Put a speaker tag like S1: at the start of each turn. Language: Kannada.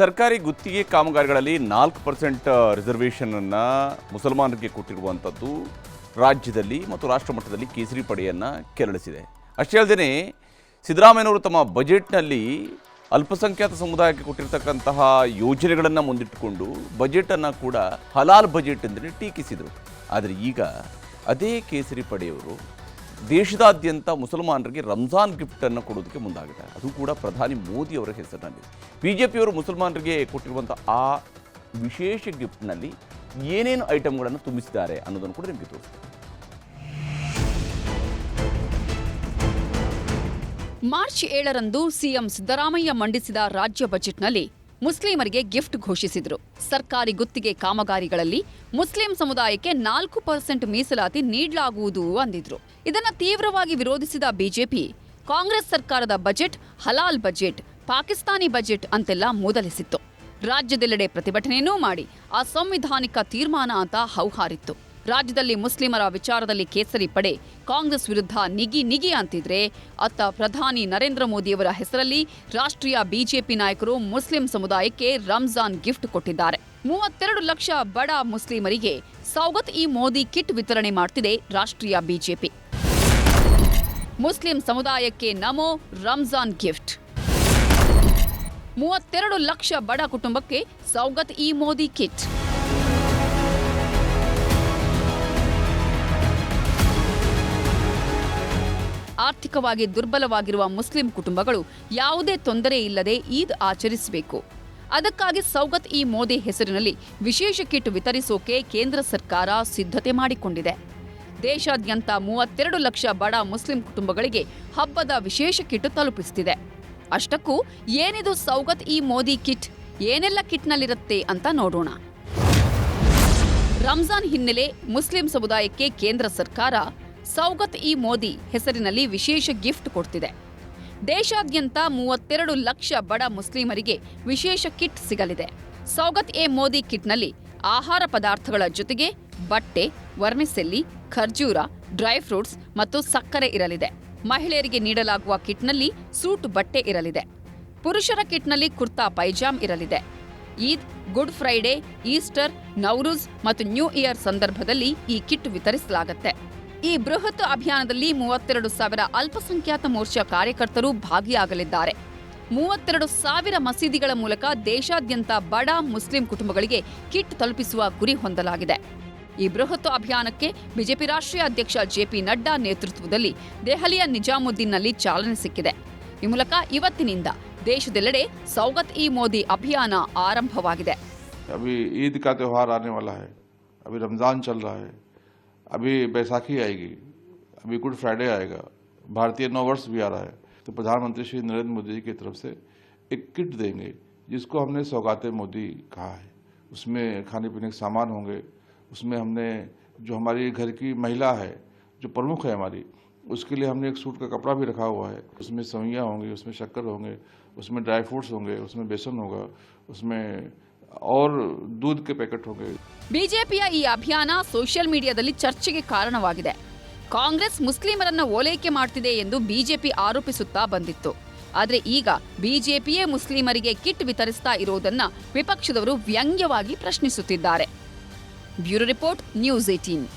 S1: ಸರ್ಕಾರಿ ಗುತ್ತಿಗೆ ಕಾಮಗಾರಿಗಳಲ್ಲಿ ನಾಲ್ಕು ಪರ್ಸೆಂಟ್ ರಿಸರ್ವೇಷನನ್ನು ಮುಸಲ್ಮಾನರಿಗೆ ಕೊಟ್ಟಿರುವಂಥದ್ದು ರಾಜ್ಯದಲ್ಲಿ ಮತ್ತು ರಾಷ್ಟ್ರ ಮಟ್ಟದಲ್ಲಿ ಕೇಸರಿ ಪಡೆಯನ್ನು ಕೆರಳಿಸಿದೆ. ಅಷ್ಟೇ ಅಲ್ಲದೆ ಸಿದ್ದರಾಮಯ್ಯನವರು ತಮ್ಮ ಬಜೆಟ್ನಲ್ಲಿ ಅಲ್ಪಸಂಖ್ಯಾತ ಸಮುದಾಯಕ್ಕೆ ಕೊಟ್ಟಿರ್ತಕ್ಕಂತಹ ಯೋಜನೆಗಳನ್ನು ಮುಂದಿಟ್ಟುಕೊಂಡು ಬಜೆಟನ್ನು ಕೂಡ ಹಲಾಲ್ ಬಜೆಟ್ ಎಂದರೆ ಟೀಕಿಸಿದರು. ಆದರೆ ಈಗ ಅದೇ ಕೇಸರಿ ಪಡೆಯವರು ದೇಶದಾದ್ಯಂತ ಮುಸಲ್ಮಾನರಿಗೆ ರಂಜಾನ್ ಗಿಫ್ಟ್ ಅನ್ನು ಕೊಡೋದಕ್ಕೆ ಮುಂದಾಗಿದ್ದಾರೆ ಅದು ಕೂಡ ಪ್ರಧಾನಿ ಮೋದಿ ಅವರ ಹೆಸರಿನಲ್ಲಿ. ಪಿಯವರು ಮುಸಲ್ಮಾನರಿಗೆ ಕೊಟ್ಟಿರುವಂಥ ಆ ವಿಶೇಷ ಗಿಫ್ಟ್ನಲ್ಲಿ ಏನೇನು ಐಟಮ್ಗಳನ್ನು ತುಂಬಿಸಿದ್ದಾರೆ ಅನ್ನೋದನ್ನು ಕೂಡ ನಿಮಗೆ ತೋರಿಸ್ತೀನಿ.
S2: ಮಾರ್ಚ್ ಏಳರಂದು ಸಿಎಂ ಸಿದ್ದರಾಮಯ್ಯ ಮಂಡಿಸಿದ ರಾಜ್ಯ ಬಜೆಟ್ನಲ್ಲಿ ಮುಸ್ಲಿಮರಿಗೆ ಗಿಫ್ಟ್ ಘೋಷಿಸಿದರು. ಸರ್ಕಾರಿ ಗುತ್ತಿಗೆ ಕಾಮಗಾರಿಗಳಲ್ಲಿ ಮುಸ್ಲಿಂ ಸಮುದಾಯಕ್ಕೆ ನಾಲ್ಕು ಪರ್ಸೆಂಟ್ ಮೀಸಲಾತಿ ನೀಡಲಾಗುವುದು ಅಂದಿದ್ರು. ಇದನ್ನ ತೀವ್ರವಾಗಿ ವಿರೋಧಿಸಿದ ಬಿಜೆಪಿ, ಕಾಂಗ್ರೆಸ್ ಸರ್ಕಾರದ ಬಜೆಟ್ ಹಲಾಲ್ ಬಜೆಟ್, ಪಾಕಿಸ್ತಾನಿ ಬಜೆಟ್ ಅಂತೆಲ್ಲ ಮೂದಲಿಸಿತ್ತು. ರಾಜ್ಯದೆಲ್ಲೆಡೆ ಪ್ರತಿಭಟನೆಯನ್ನೂ ಮಾಡಿ ಅಸಂವಿಧಾನಿಕ ತೀರ್ಮಾನ ಅಂತ ಹೌಹಾರಿತ್ತು. ರಾಜ್ಯದಲ್ಲಿ ಮುಸ್ಲಿಮರ ವಿಚಾರದಲ್ಲಿ ಕೇಸರಿ ಪಡೆ, ಕಾಂಗ್ರೆಸ್ ವಿರುದ್ಧ ನಿಗಿ ನಿಗಿ ಅಂತಿದ್ರೆ, ಅತ್ತ ಪ್ರಧಾನಿ ನರೇಂದ್ರ ಮೋದಿಯವರ ಹೆಸರಲ್ಲಿ ರಾಷ್ಟ್ರೀಯ ಬಿಜೆಪಿ ನಾಯಕರು ಮುಸ್ಲಿಂ ಸಮುದಾಯಕ್ಕೆ ರಂಜಾನ್ ಗಿಫ್ಟ್ ಕೊಟ್ಟಿದ್ದಾರೆ. ಮೂವತ್ತೆರಡು ಲಕ್ಷ ಬಡ ಮುಸ್ಲಿಮರಿಗೆ ಸೌಗತ್ ಇ ಮೋದಿ ಕಿಟ್ ವಿತರಣೆ ಮಾಡ್ತಿದೆ ರಾಷ್ಟ್ರೀಯ ಬಿಜೆಪಿ. ಮುಸ್ಲಿಂ ಸಮುದಾಯಕ್ಕೆ ನಮೋ ರಂಜಾನ್ ಗಿಫ್ಟ್. ಮೂವತ್ತೆರಡು ಲಕ್ಷ ಬಡ ಕುಟುಂಬಕ್ಕೆ ಸೌಗತ್ ಇ ಮೋದಿ ಕಿಟ್. ಆರ್ಥಿಕವಾಗಿ ದುರ್ಬಲವಾಗಿರುವ ಮುಸ್ಲಿಂ ಕುಟುಂಬಗಳು ಯಾವುದೇ ತೊಂದರೆ ಇಲ್ಲದೆ ಈದ್ ಆಚರಿಸಬೇಕು. ಅದಕ್ಕಾಗಿ ಸೌಗತ್ ಇ ಮೋದಿ ಹೆಸರಿನಲ್ಲಿ ವಿಶೇಷ ಕಿಟ್ ವಿತರಿಸೋಕೆ ಕೇಂದ್ರ ಸರ್ಕಾರ ಸಿದ್ಧತೆ ಮಾಡಿಕೊಂಡಿದೆ. ದೇಶಾದ್ಯಂತ ಮೂವತ್ತೆರಡು ಲಕ್ಷ ಬಡ ಮುಸ್ಲಿಂ ಕುಟುಂಬಗಳಿಗೆ ಹಬ್ಬದ ವಿಶೇಷ ಕಿಟ್ ತಲುಪಿಸುತ್ತಿದೆ ಅಷ್ಟಕ್ಕೂ ಏನಿದು ಸೌಗತ್ ಇ ಮೋದಿ ಕಿಟ್? ಏನೆಲ್ಲ ಕಿಟ್ನಲ್ಲಿರುತ್ತೆ ಅಂತ ನೋಡೋಣ. ರಂಜಾನ್ ಹಿನ್ನೆಲೆ ಮುಸ್ಲಿಂ ಸಮುದಾಯಕ್ಕೆ ಕೇಂದ್ರ ಸರ್ಕಾರ ಸೌಗತ್ ಇ ಮೋದಿ ಹೆಸರಿನಲ್ಲಿ ವಿಶೇಷ ಗಿಫ್ಟ್ ಕೊಡ್ತಿದೆ. ದೇಶಾದ್ಯಂತ ಮೂವತ್ತೆರಡು ಲಕ್ಷ ಬಡ ಮುಸ್ಲಿಮರಿಗೆ ವಿಶೇಷ ಕಿಟ್ ಸಿಗಲಿದೆ. ಸೌಗತ್ ಎ ಮೋದಿ ಕಿಟ್ನಲ್ಲಿ ಆಹಾರ ಪದಾರ್ಥಗಳ ಜೊತೆಗೆ ಬಟ್ಟೆ ವರ್ಮಿಸೆಲ್ಲಿ ಖರ್ಜೂರ, ಡ್ರೈ ಫ್ರೂಟ್ಸ್ ಮತ್ತು ಸಕ್ಕರೆ ಇರಲಿದೆ. ಮಹಿಳೆಯರಿಗೆ ನೀಡಲಾಗುವ ಕಿಟ್ನಲ್ಲಿ ಸೂಟ್ ಬಟ್ಟೆ ಇರಲಿದೆ. ಪುರುಷರ ಕಿಟ್ನಲ್ಲಿ ಕುರ್ತಾ ಪೈಜಾಮ್ ಇರಲಿದೆ. Eid, Good Friday, Easter, Navroz ಮತ್ತು ನ್ಯೂ ಇಯರ್ ಸಂದರ್ಭದಲ್ಲಿ ಈ ಕಿಟ್ ವಿತರಿಸಲಾಗುತ್ತೆ. ಈ ಬೃಹತ್ ಅಭಿಯಾನದಲ್ಲಿ ಮೂವತ್ತೆರಡು ಸಾವಿರ ಅಲ್ಪಸಂಖ್ಯಾತ ಮೋರ್ಚಾ ಕಾರ್ಯಕರ್ತರು ಭಾಗಿಯಾಗಲಿದ್ದಾರೆ. ಮೂವತ್ತೆರಡು ಸಾವಿರ ಮಸೀದಿಗಳ ಮೂಲಕ ದೇಶಾದ್ಯಂತ ಬಡ ಮುಸ್ಲಿಂ ಕುಟುಂಬಗಳಿಗೆ ಕಿಟ್ ತಲುಪಿಸುವ ಗುರಿ ಹೊಂದಲಾಗಿದೆ. ಈ ಬೃಹತ್ ಅಭಿಯಾನಕ್ಕೆ ಬಿಜೆಪಿ ರಾಷ್ಟ್ರೀಯ ಅಧ್ಯಕ್ಷ ಜೆಪಿ ನಡ್ಡಾ ನೇತೃತ್ವದಲ್ಲಿ ದೆಹಲಿಯ ನಿಜಾಮುದ್ದೀನ್ನಲ್ಲಿ ಚಾಲನೆ ಸಿಕ್ಕಿದೆ. ಈ ಮೂಲಕ ಇವತ್ತಿನಿಂದ ದೇಶದೆಲ್ಲೆಡೆ ಸೌಗತ್ ಇ ಮೋದಿ ಅಭಿಯಾನ ಆರಂಭವಾಗಿದೆ.
S3: अभी बैसाखी आएगी। अभी गुड फ्राइडे आएगा। भारतीय नववर्ष भी आ रहा है। तो प्रधानमंत्री श्री नरेंद्र मोदी जी की तरफ़ से एक किट देंगे, जिसको हमने सौगाते मोदी कहा है। उसमें खाने पीने के सामान होंगे। उसमें हमने जो हमारी घर की महिला है, जो प्रमुख है हमारी, उसके लिए हमने एक सूट का कपड़ा भी रखा हुआ है। उसमें सवैयाँ होंगी, उसमें शक्कर होंगे, उसमें ड्राई फ्रूट्स होंगे, उसमें बेसन होगा, उसमें और दूध के पैकेट होंगे
S2: ಬಿಜೆಪಿಯ ಈ ಅಭಿಯಾನ ಸೋಷಿಯಲ್ ಮೀಡಿಯಾದಲ್ಲಿ ಚರ್ಚೆಗೆ ಕಾರಣವಾಗಿದೆ ಕಾಂಗ್ರೆಸ್ ಮುಸ್ಲಿಮರನ್ನ ಓಲೈಕೆ ಮಾಡ್ತಿದೆ ಎಂದು ಬಿಜೆಪಿ ಆರೋಪಿಸುತ್ತಾ ಬಂದಿತ್ತು ಆದ್ರೆ ಈಗ ಬಿಜೆಪಿಯೇ ಮುಸ್ಲಿಮರಿಗೆ ಕಿಟ್ ವಿತರಿಸ್ತಾ ಇರೋದನ್ನ ವಿಪಕ್ಷದವರು ವ್ಯಂಗ್ಯವಾಗಿ ಪ್ರಶ್ನಿಸುತ್ತಿದ್ದಾರೆ ಬ್ಯೂರೋ ರಿಪೋರ್ಟ್ ನ್ಯೂಸ್ ಏಟೀನ್